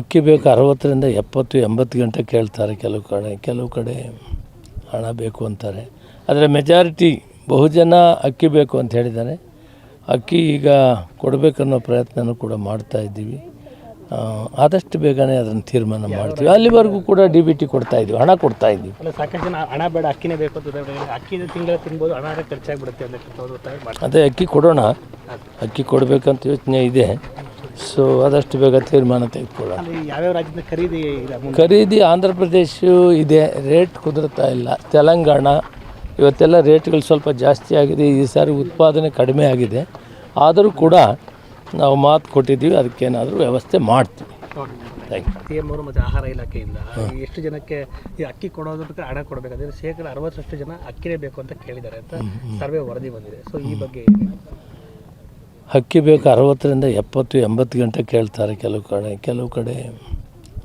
ಅಕ್ಕಿ ಬೇಕು ಅರವತ್ತರಿಂದ ಎಪ್ಪತ್ತು ಎಂಬತ್ತು ಗಂಟೆ ಕೇಳ್ತಾರೆ ಕೆಲವು ಕಡೆ. ಕೆಲವು ಕಡೆ ಹಣ ಬೇಕು ಅಂತಾರೆ. ಆದರೆ ಮೆಜಾರಿಟಿ ಬಹುಜನ ಅಕ್ಕಿ ಬೇಕು ಅಂತ ಹೇಳಿದ್ದಾರೆ. ಅಕ್ಕಿ ಈಗ ಕೊಡಬೇಕನ್ನೋ ಪ್ರಯತ್ನನೂ ಕೂಡ ಮಾಡ್ತಾ ಇದ್ದೀವಿ. ಆದಷ್ಟು ಬೇಗನೆ ಅದನ್ನು ತೀರ್ಮಾನ ಮಾಡ್ತೀವಿ. ಅಲ್ಲಿವರೆಗೂ ಕೂಡ ಡಿ ಬಿ ಟಿ ಕೊಡ್ತಾ ಇದ್ದೀವಿ ಹಣ ಕೊಡ್ತಾ ಇದ್ದೀವಿ. ಸಾಕಷ್ಟು ಜನ ಹಣ ಬೇಡ ಅಕ್ಕಿನೇ ಬೇಕು ಅಂತ. ಅಕ್ಕಿ ತಿಂಗಳ ತಿನ್ಬೋದು ಹಣ ಖರ್ಚಾಗ್ಬಿಡುತ್ತೆ ಬಿಡುತ್ತೆ ಅದೇ ಅಕ್ಕಿ ಕೊಡೋಣ. ಅಕ್ಕಿ ಕೊಡಬೇಕಂತ ಯೋಚನೆ ಇದೆ. ಸೊ ಆದಷ್ಟು ಬೇಗ ತೀರ್ಮಾನ ತೆಗೆದುಕೊಳ್ಳೋಣ. ಅಲ್ಲಿ ಯಾವ್ಯಾವ ರಾಜ್ಯದಿಂದ ಖರೀದಿ ಖರೀದಿ ಆಂಧ್ರ ಪ್ರದೇಶ ಇದೆ ರೇಟ್ ಕುದುರ್ತಾ ಇಲ್ಲ. ತೆಲಂಗಾಣ ಇವತ್ತೆಲ್ಲ ರೇಟ್ಗಳು ಸ್ವಲ್ಪ ಜಾಸ್ತಿ ಆಗಿದೆ ಈ ಸಾರಿ ಉತ್ಪಾದನೆ ಕಡಿಮೆ ಆಗಿದೆ. ಆದರೂ ಕೂಡ ನಾವು ಮಾತು ಕೊಟ್ಟಿದ್ದೀವಿ ಅದಕ್ಕೇನಾದರೂ ವ್ಯವಸ್ಥೆ ಮಾಡ್ತೀವಿ. ಥ್ಯಾಂಕ್ ಯು ಸಿ ಎಂ ಅವರು ಮತ್ತು ಆಹಾರ ಇಲಾಖೆಯಿಂದ ಎಷ್ಟು ಜನಕ್ಕೆ ಈ ಅಕ್ಕಿ ಕೊಡೋದಕ್ಕೆ ಹಣ ಕೊಡಬೇಕಾದ್ರೆ ಶೇಕಡ ಅರವತ್ತರಷ್ಟು ಜನ ಅಕ್ಕಿನೇ ಬೇಕು ಅಂತ ಕೇಳಿದ್ದಾರೆ ಅಂತ ಸರ್ವೆ ವರದಿ ಬಂದಿದೆ. ಸೊ ಈ ಬಗ್ಗೆ ಅಕ್ಕಿ ಬೇಕು ಅರವತ್ತರಿಂದ ಎಪ್ಪತ್ತು ಎಂಬತ್ತು ಗಂಟೆ ಕೇಳ್ತಾರೆ ಕೆಲವು ಕಡೆ. ಕೆಲವು ಕಡೆ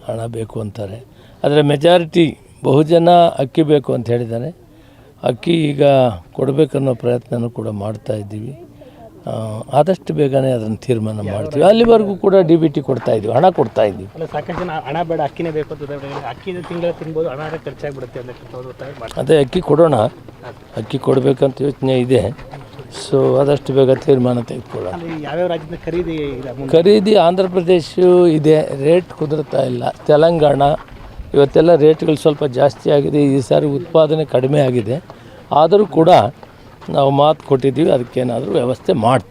ಹಣ ಬೇಕು ಅಂತಾರೆ. ಆದರೆ ಮೆಜಾರಿಟಿ ಬಹುಜನ ಅಕ್ಕಿ ಬೇಕು ಅಂತ ಹೇಳಿದ್ದಾರೆ. ಅಕ್ಕಿ ಈಗ ಕೊಡಬೇಕನ್ನೋ ಪ್ರಯತ್ನನೂ ಕೂಡ ಮಾಡ್ತಾ ಇದ್ದೀವಿ. ಆದಷ್ಟು ಬೇಗನೆ ಅದನ್ನು ತೀರ್ಮಾನ ಮಾಡ್ತೀವಿ. ಅಲ್ಲಿವರೆಗೂ ಕೂಡ ಡಿ ಬಿ ಟಿ ಕೊಡ್ತಾ ಇದ್ದೀವಿ ಹಣ ಕೊಡ್ತಾ ಇದ್ದೀವಿ. ಸಾಕಷ್ಟು ಜನ ಹಣ ಬೇಡ ಅಕ್ಕಿನೇ ಬೇಕು ಅಂತ. ಅಕ್ಕಿ ತಿಂಗಳ ತಿನ್ಬೋದು ಹಣ ಖರ್ಚಾಗ್ಬಿಡುತ್ತೆ ಅದೇ ಅಕ್ಕಿ ಕೊಡೋಣ. ಅಕ್ಕಿ ಕೊಡಬೇಕಂತ ಯೋಚನೆ ಇದೆ. ಸೊ ಆದಷ್ಟು ಬೇಗ ತೀರ್ಮಾನ ಅಲ್ಲಿ ಯಾವ್ಯಾವ ರಾಜ್ಯದ ಖರೀದಿ ಖರೀದಿ ಆಂಧ್ರ ಪ್ರದೇಶ ಇದೆ ರೇಟ್ ಕುದುರ್ತಾ ಇಲ್ಲ. ತೆಲಂಗಾಣ ಇವತ್ತೆಲ್ಲ ರೇಟ್ಗಳು ಸ್ವಲ್ಪ ಜಾಸ್ತಿ ಆಗಿದೆ ಈ ಸಾರಿ ಉತ್ಪಾದನೆ ಕಡಿಮೆ ಆಗಿದೆ. ಆದರೂ ಕೂಡ ನಾವು ಮಾತು ಕೊಟ್ಟಿದ್ದೀವಿ ಅದಕ್ಕೇನಾದರೂ ವ್ಯವಸ್ಥೆ ಮಾಡ್ತೀವಿ.